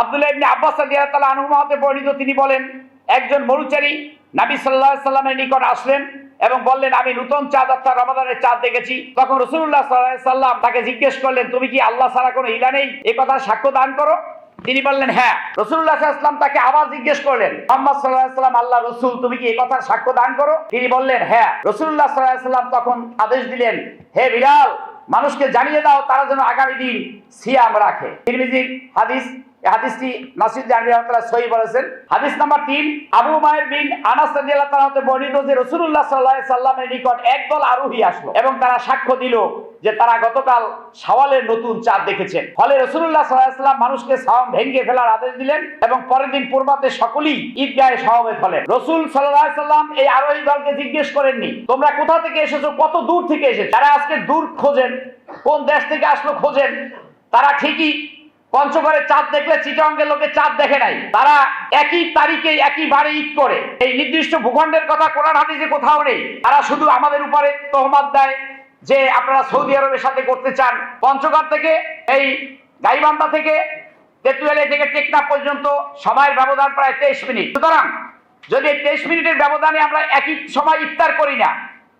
আব্দুল্লাহ আব্বাস তাআলা বর্ণিত, তিনি বলেন, একজন মরুচারী নবী আলাইহি সাল্লামের নিকট আসলেন এবং বললেন, আমি চাঁদ অর্থাৎ রমাদানের চাঁদ দেখেছি। তখন রসুল্লাহ সাল্লাম তাকে জিজ্ঞেস করলেন, তুমি কি আল্লাহ ছাড়া কোনো ইলা নেই? কথা সাক্ষ্য দান করো? তিনি বললেন হ্যাঁ। রসুল্লাহ তাকে আবার জিজ্ঞেস করলেন, মোহাম্মদ সাল্লাহ সাল্লাম আল্লাহ রসুল, তুমি কি এই কথার সাক্ষ্য দান করো? তিনি বললেন হ্যাঁ। রসুল্লাহ সাল্লাহ সাল্লাম তখন আদেশ দিলেন, হে বিলাল, মানুষকে জানিয়ে দাও তারা যেন আগামী দিন সিয়াম রাখে। হাদিস নাসির বলেছেন। হাদিস তিন, আবু মায়ের বিন আনাস বর্ণিত যে সাল্লামের একদল আরোহী এবং তারা সাক্ষ্য দিল যে তারা গতকাল নতুন চাঁদ ফলে মানুষকে সাওম ভেঙে ফেলার আদেশ দিলেন এবং পরের দিন পূর্বাতে সকলেই ঈদগাহে সমবেত হলেন রাসূল সাল্লাম এই আরোহী দলকে জিজ্ঞেস করেননি, তোমরা কোথা থেকে এসেছ? কত দূর থেকে এসেছ? তারা আজকে দূর খোঁজেন, কোন দেশ থেকে আসলো খোঁজেন। তারা ঠিকই পঞ্চগড়ে চাঁদ দেখলে চিটাঙ্গের লোকে চাঁদ দেখে নাই। তারা একই তারিখে একই বারে ঈদ করে। এই নির্দিষ্ট ভূখণ্ডের কথা, কোরআন হাদিসে কোথাও নেই। তারা শুধু আমাদের উপরে তহমাত দেয় যে আপনারা সৌদি আরবের সাথে করতে চান। পঞ্চগড় থেকে, এই গাইবান্ধা থেকে তেতুয়ালি থেকে টেকনাফ পর্যন্ত সময়ের ব্যবধান প্রায় তেইশ মিনিট। সুতরাং যদি তেইশ মিনিটের ব্যবধানে আমরা একই সময় ইফতার করি না,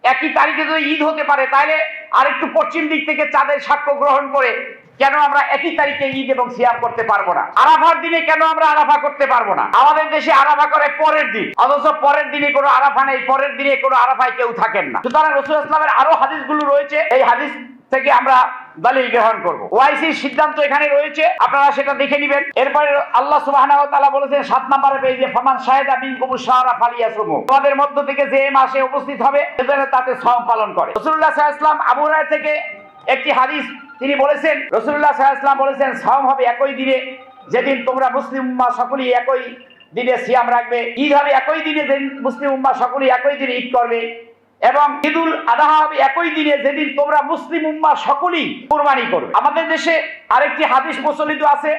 একই তারিখে যদি ঈদ হতে পারে, তাহলে আরেকটু পশ্চিম দিক থেকে চাঁদের সাক্ষ্য গ্রহণ করে কেন আমরা একই তারিখে ঈদ এবং সিয়াম করতে পারব না? আরাফার দিনে কেন আমরা আরাফা করতে পারব না? আমাদের দেশে আরাফা করে পরের দিন। অথচ পরের দিনে কোনো আরাফা নেই, পরের দিনে কোনো আরাফায় কেউ থাকেন না। সুতরাং রসুল ইসলামের আরও হাদিসগুলো রয়েছে। এই হাদিস থেকে আমরা দলিল গ্রহণ করব। ওয়াইসির সিদ্ধান্ত এখানে রয়েছে। আপনারা সেটা দেখে নেবেন। এরপরে আল্লাহ ওয়া বলেছেন, সাত নম্বরে পেজে ফমান শাহেদা মিনকুম শাহরা ফালিয়াসুমু। তোমাদের মধ্য থেকে যে মাসে উপস্থিত হবে তাতে সম পালন করে। রাসূলুল্লাহ সাল্লাল্লাহু আলাইহি ওয়াসাল্লাম আবু হুরায়রা থেকে একটি হাদিস তিনি বলেছেন রসুল্লাহ আলাইহি বলেছেন সাম হবে একই দিনে, যেদিন তোমরা মুসলিম উম্মা সকলেই একই দিনে সিয়াম রাখবে। ঈদ হবে একই দিনে, যেদিন মুসলিম উম্মা সকলেই একই দিনে ঈদ করবে। এবং ঈদুল আদাহা হবে একই দিনে, যেদিন তোমরা মুসলিম উম্মা সকলেই কোরবানি করবে। আমাদের দেশে আরেকটি হাদিস প্রচলিত আছে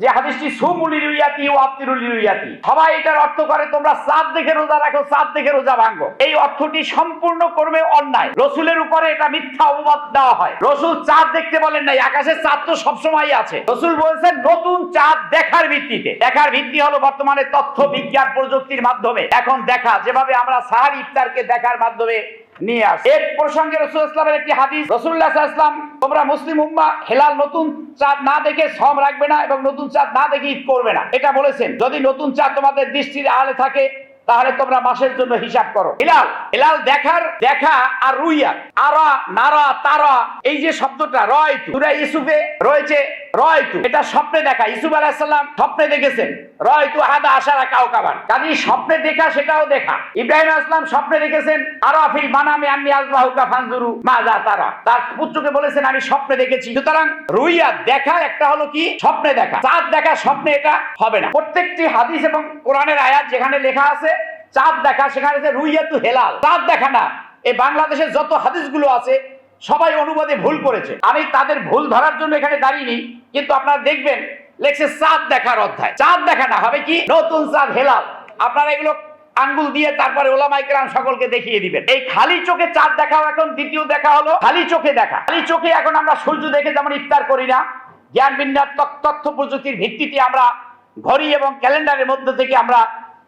যে হাদিসটি সুমুলির উইয়াতি ও আপ্তিরুল উইয়াতি সবাই এটার অর্থ করে, তোমরা চাঁদ দেখে রোজা রাখো চাঁদ দেখে রোজা ভাঙো। এই অর্থটি সম্পূর্ণ করবে অন্যায়। রসুলের উপরে এটা মিথ্যা অপবাদ দেওয়া হয়। রসুল চাঁদ দেখতে বলেন নাই, আকাশের চাঁদ তো সবসময় আছে। রসুল বলছেন, নতুন চাঁদ দেখার ভিত্তিতে। দেখার ভিত্তি হলো বর্তমানে তথ্য, বিজ্ঞান, প্রযুক্তির মাধ্যমে। এখন দেখা, যেভাবে আমরা সাহার ইফতারকে দেখার মাধ্যমে নিয়ে আস। এর প্রসঙ্গে রসুল ইসলামের একটি হাদিস, রসুল্লাহ ইসলাম তোমরা মুসলিম উম্মা, হেলাল নতুন চাঁদ না দেখে সম রাখবে না এবং নতুন চাঁদ না দেখে ঈদ করবে না। এটা বলেছেন, যদি নতুন চাঁদ তোমাদের দৃষ্টির আড়ালে থাকে, তাহলে তোমরা মাসের জন্য হিসাব করো। হিলাল হিলাল দেখার, দেখা আর রুইয়া, আরা, নারা, তারা, এই যে শব্দটা, রয় সুরা ইসুফে রয়েছে রয়তু, এটা স্বপ্নে দেখা, ইসুফ আলাইসাল্লাম স্বপ্নে দেখেছেন। রয়তু হাদা আশারা কাউ কাবার কাজী স্বপ্নে দেখা, সেটাও দেখা। ইব্রাহিম আসলাম স্বপ্নে দেখেছেন আরও আফিল মানামে আমি আজবাহুকা ফানজুরু মাজা তারা। তার পুত্রকে বলেছেন, আমি স্বপ্নে দেখেছি। সুতরাং রুইয়া দেখা একটা হলো কি? স্বপ্নে দেখা। চাঁদ দেখা স্বপ্নে এটা হবে না। প্রত্যেকটি হাদিস এবং কোরআনের আয়াত যেখানে লেখা আছে, চাঁদ দেখা, সেখানে রুইয়া তু হেলাল। চাঁদ দেখা না। এই বাংলাদেশের যত হাদিসগুলো আছে সবাই অনুবাদে ভুল করেছে। আমি তাদের ভুল ধরার জন্য এখানে দাঁড়িয়ে কিন্তু আপনারা দেখবেন লেখছে চাঁদ দেখার অধ্যায়। চাঁদ দেখা না, হবে কি? নতুন চাঁদ, হেলাল। আপনারা এগুলো আঙ্গুল দিয়ে তারপরে ওলামাইকরাম সকলকে দেখিয়ে দিবেন। এই খালি চোখে চাঁদ দেখাও এখন, দ্বিতীয় দেখা হলো খালি চোখে দেখা। খালি চোখে এখন আমরা সূর্য দেখে যেমন ইফতার করি না জ্ঞান বিন্যাস তথ্য- প্রযুক্তির ভিত্তিতে আমরা ঘড়ি এবং ক্যালেন্ডারের মধ্যে থেকে আমরা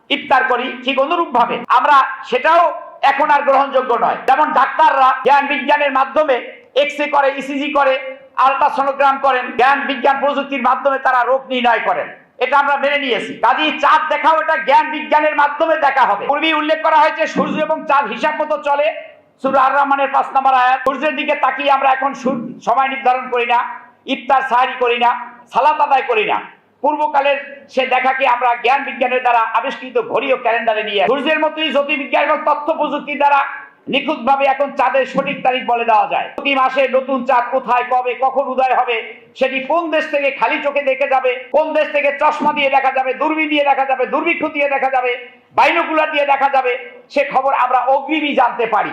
ইফতার করি, ঠিক অনুরূপ ভাবে আমরা সেটাও এখন আর গ্রহণযোগ্য নয়। যেমন ডাক্তাররা জ্ঞান বিজ্ঞানের মাধ্যমে এক্স করে ইসিজি করে আলট্রাসোনোগ্রাম করেন, জ্ঞান বিজ্ঞান প্রযুক্তির মাধ্যমে তারা রোগ নির্ণয় করেন। এটা আমরা মেনে নিয়েছি। কাজেই চাঁদ দেখাও এটা জ্ঞান বিজ্ঞানের মাধ্যমে দেখা হবে। পূর্বেই উল্লেখ করা হয়েছে, সূর্য এবং চাঁদ হিসাব মতো চলে। সুরা আর রহমানের পাঁচ নম্বর আয়াত, সূর্যের দিকে তাকিয়ে আমরা এখন সময় নির্ধারণ করি না, ইফতার সাহারি করি না, সালাত আদায় করি না। পূর্বকালের সে দেখাকে আমরা জ্ঞান বিজ্ঞানের দ্বারা আবিষ্কৃত ঘড়ি ও ক্যালেন্ডারে নিয়ে। সূর্যের মতোই জ্যোতির্বিজ্ঞান এবং তথ্য প্রযুক্তির দ্বারা নিখুঁত ভাবে এখন চাঁদের সঠিক তারিখ বলে দেওয়া যায় প্রতি মাসে নতুন চাঁদ কোথায়, কবে, কখন উদয় হবে, সেটি কোন দেশ থেকে খালি চোখে দেখে যাবে, কোন দেশ থেকে চশমা দিয়ে দেখা যাবে দূরবীন দিয়ে দেখা যাবে দুর্ভিক্ষ দিয়ে দেখা যাবে, বাইনোকুলার দিয়ে দেখা যাবে, সে খবর আমরা অগ্রিমই জানতে পারি